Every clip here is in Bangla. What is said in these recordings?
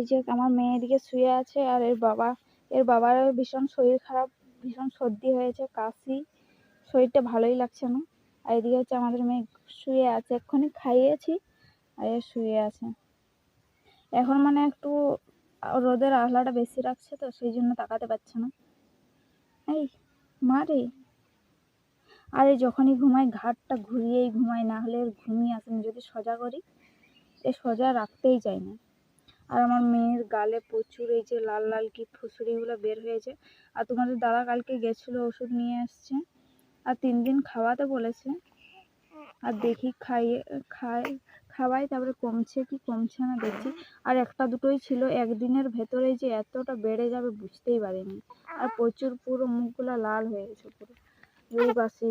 এই যে আমার মেয়ে এদিকে শুয়ে আছে আর এর বাবা, এর বাবার ভীষণ শরীর খারাপ, ভীষণ সর্দি হয়েছে, কাশি। শরীরটা ভালোই লাগছে না। আর এদিকে হচ্ছে আমাদের মেয়ে শুয়ে আছে, এক্ষুনি খাইয়েছি আর এ শুয়ে আছে। এখন মানে একটু রোদের আহলাটা বেশি রাখছে তো, সেই জন্য তাকাতে পারছে না। এই, মা রে। আর যখনই ঘুমাই, ঘাটটা ঘুরিয়েই ঘুমাই, না হলে ঘুমিয়ে আসেনি, যদি সোজা করি, এ সোজা রাখতেই চায় না। আর আমার মেয়ের গালে প্রচুর এই যে লাল লাল কি ফুসুড়িগুলো বের হয়েছে। আর তোমাদের দাদা কালকে গেছিল ওষুধ নিয়ে আসছে। আর তিন দিন খাওয়াতে বলেছে। আর দেখি খাইয়ে খাই খাওয়াই তারপরে কমছে কি কমছে না দেখছি। আর একটা দুটোই ছিল, একদিনের ভেতরে যে এতটা বেড়ে যাবে বুঝতেই পারিনি। আর প্রচুর পুরো মুখগুলো লাল হয়ে গেছে পুরো। বাসি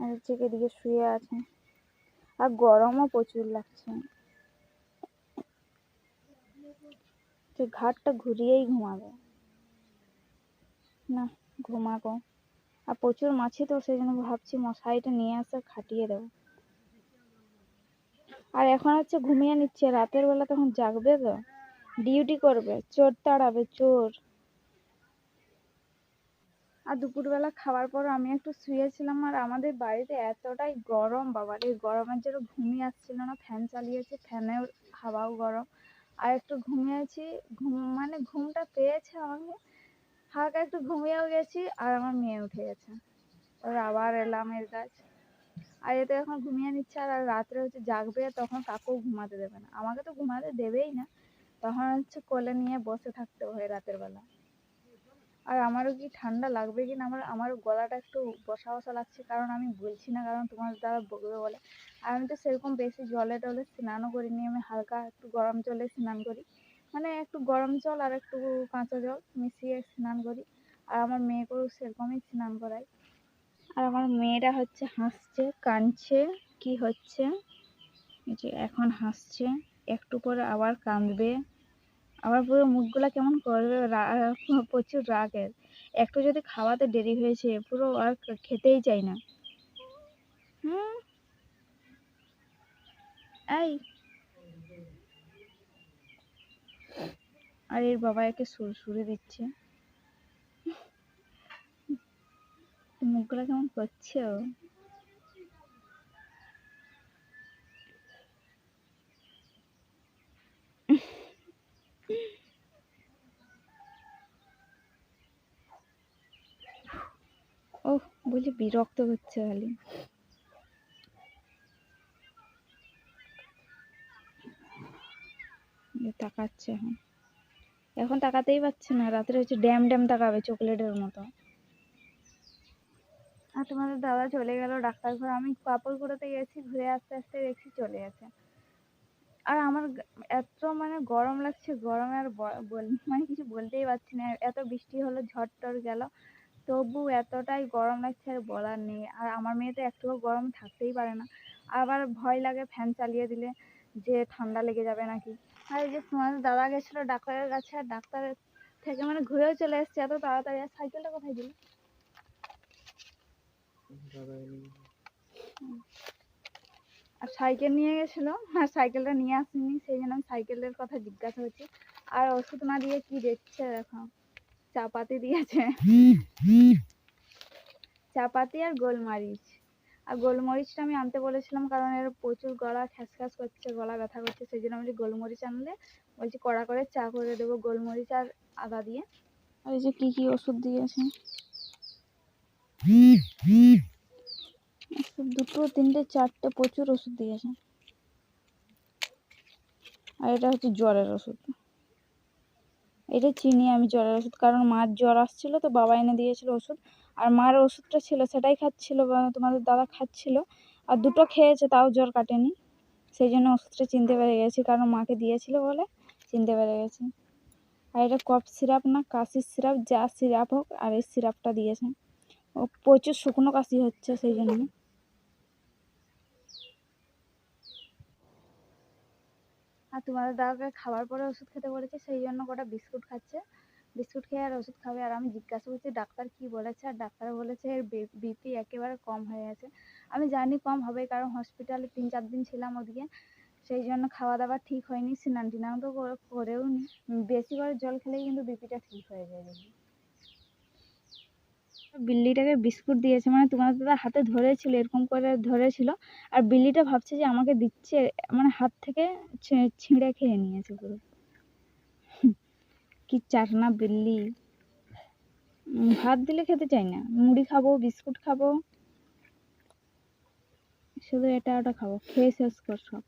আর হচ্ছে এদিকে শুয়ে আছে। আর গরমও প্রচুর লাগছে। ঘাটটা ঘুরিয়েই ঘুমাবে। না, ঘুমাবো। আর প্রচুর মাছি তো সেই জন্য ভাবছি মশারিটা নিয়ে আসে খাটিয়ে দেবো। আর এখন হচ্ছে ঘুমিয়ে নিচ্ছে, রাতের বেলা তখন জাগবে তো? ডিউটি করবে, চোর তাড়াবে, চোর। আর দুপুরবেলা খাওয়ার পর আমি একটু শুয়েছিলাম আর আমাদের বাড়িতে এতটাই গরম বাবা এই গরমের জন্য ঘুমিয়ে আসছিল না ফ্যান চালিয়েছি ফ্যানের হাওয়াও গরম। আর একটু ঘুমিয়েছি, ঘুম মানে ঘুমটা পেয়েছে আমাকে। হালকা একটু ঘুমিয়েও গেছি আর আমার মেয়ে উঠে গেছে। এবার আবার এলাম এর কাজ। আর এতে এখন ঘুমিয়ে নিচ্ছে আর রাত্রে হচ্ছে জাগবে, তখন কাকেও ঘুমাতে দেবে না। আমাকে তো ঘুমাতে দেবেই না। তখন হচ্ছে কোলে নিয়ে বসে থাকতে হয় রাতের বেলা। আর আমারও কি ঠান্ডা লাগবে কি না আমার আমার গলাটা একটু বসা বসা লাগছে, কারণ আমি বলছি না, কারণ তোমার দ্বারা বকবে বলে। আর আমি তো সেরকম বেশি জলে টলে স্নানও করিনি, আমি হালকা একটু গরম জলে স্নান করি। মানে একটু গরম জল আর একটু কাঁচা জল মিশিয়ে স্নান করি। আর আমার মেয়েকেও সেরকমই স্নান করাই। আর আমার মেয়েরা হচ্ছে হাসছে, কাঁদছে, কি হচ্ছে? যে এখন হাসছে, একটু পরে আবার কাঁদবে। আবার পুরো মুখগুলো কেমন করবে? প্রচুর রাগের। একটু যদি খাওয়াতে দেরি হয়েছে, পুরো আর খেতেই চাই না। হুম? এই। আর, এর বাবা একে সুরসুরি দিচ্ছে। মুখগুলো কেমন করছে বলি বিরক্ত হচ্ছে খালি তাকাচ্ছে এখন। এখন তাকাতেই পারছে না, রাত্রে হচ্ছে ড্যাম ড্যাম তাকাবে চকলেটের মতো। আর তোমাদের দাদা চলে গেল ডাক্তার ঘর আমি কাপড় কুড়োতে গেছি, ঘুরে আসতে আসতে দেখছি চলে গেছে। আর আমার এত মানে গরম লাগছে, গরমে আর মানে কিছু বলতেই পারছি না, এত বৃষ্টি হলো, ঝড় টর গেল। তবু এতটাই গরম লাগছে আর বলার নেই। আর আমার মেয়ে তো একটুও গরম থাকতেই পারে না। আবার ভয় লাগে ফ্যান চালিয়ে দিলে যে ঠান্ডা লেগে যাবে নাকি। আর এই যে তোমাদের দাদা গেছিল ডাক্তারের কাছে, আর ডাক্তারের থেকে মানে ঘুরেও চলে এসছে। এত তাড়াতাড়ি, আর সাইকেলটা কোথায় দিল? আর সাইকেল নিয়ে গেছিল, আর সাইকেলটা নিয়ে আসেনি। সেই জন্য সাইকেলের কথা জিজ্ঞাসা করছি। আর ওষুধ না দিয়ে কি দেখছে দেখো। চাপাতি দিয়েছে। চাপাতি আর গোলমরিচ। আর গোলমরিচটা আমি আনতে বলেছিলাম কারণ এর প্রচুর গলা খ্যাসখ্যাস করছে, গলা ব্যথা করছে, সেই জন্য আমি গোলমরিচ আনলে, বলছি কড়া করে চা করে দেবো গোলমরিচ আর আদা দিয়ে। আর এই যে কী কী ওষুধ দিয়েছে? দুটো, তিনটে, চারটে প্রচুর ওষুধ দিয়েছে। আর এটা হচ্ছে জ্বরের ওষুধ। এটা চিনি, আমি জ্বরের ওষুধ, কারণ মার জ্বর আসছিল তো বাবা এনে দিয়েছিল ওষুধ। আর মার ওষুধটা ছিল, সেটাই খাচ্ছিল তোমাদের দাদা খাচ্ছিল। আর দুটো খেয়েছে, তাও জ্বর কাটেনি। সেই জন্য ওষুধটা চিনতে পেরে গেছি, কারণ মাকে দিয়েছিল বলে চিনতে পেরে গেছি। আর এটা কফ সিরাপ না, কাশির সিরাপ, যা সিরাপ হোক, আর এই সিরাপটা দিয়েছে। ও প্রচুর শুকনো কাশি হচ্ছে সেই জন্য। আর তোমাদের দাদাকে খাবার পরে ওষুধ খেতে বলেছে, সেই জন্য কটা বিস্কুট খাচ্ছে। বিস্কুট খেয়ে আর ওষুধ খাবে। আর আমি জিজ্ঞাসা করছি, ডাক্তার কি বলেছে? আর ডাক্তার বলেছে, এর বিপি একেবারে কম হয়ে গেছে। আমি জানি কম হবে, কারণ হসপিটালে তিন চার দিন ছিলাম ওদিকে। সেই জন্য খাওয়া দাওয়া ঠিক হয়নি স্নান টিনান তো করে- করেও নি বেশি করে জল খেলেই কিন্তু বিপিটা ঠিক হয়ে যায়। বিল্লিটাকে বিস্কুট দিয়েছে মানে তোমার দাদা হাতে ধরেছিল, এরকম করে ধরেছিল, আর বিল্লিটা ভাবছে যে আমাকে দিচ্ছে মানে হাত থেকে ছিঁড়ে খেয়ে নিয়েছে পুরো। কি চাটনা বিল্লি। ভাত দিলে খেতে চাই না, মুড়ি খাব, বিস্কুট খাব। শুধু এটা ওটা খাব, খেয়ে শেষ কর সব।